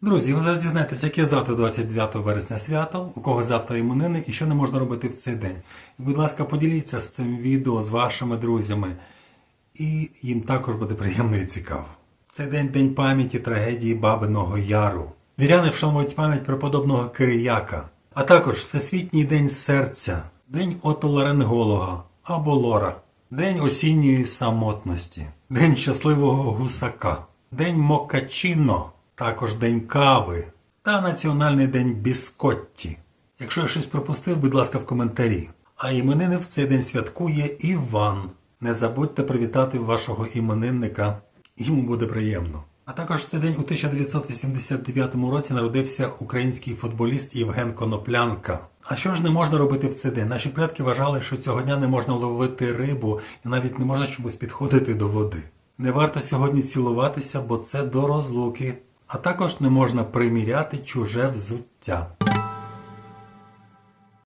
Друзі, ви зараз дізнаєтесь, яке завтра 29 вересня свято, у кого завтра іменини і що не можна робити в цей день. І, будь ласка, поділіться з цим відео з вашими друзями, і їм також буде приємно і цікаво. Цей день день пам'яті трагедії Бабиного Яру. Віряни вшанують пам'ять преподобного Кирияка, а також Всесвітній день серця, день отоларинголога або лора, день осінньої самотності, день щасливого гусака, день Мокачино, також день кави та Національний день біскотті. Якщо я щось пропустив, будь ласка, в коментарі. А іменини в цей день святкує Іван. Не забудьте привітати вашого іменинника, йому буде приємно. А також в цей день у 1989 році народився український футболіст Євген Коноплянка. А що ж не можна робити в цей день? Наші предки вважали, що цього дня не можна ловити рибу і навіть не можна чомусь підходити до води. Не варто сьогодні цілуватися, бо це до розлуки. А також не можна приміряти чуже взуття.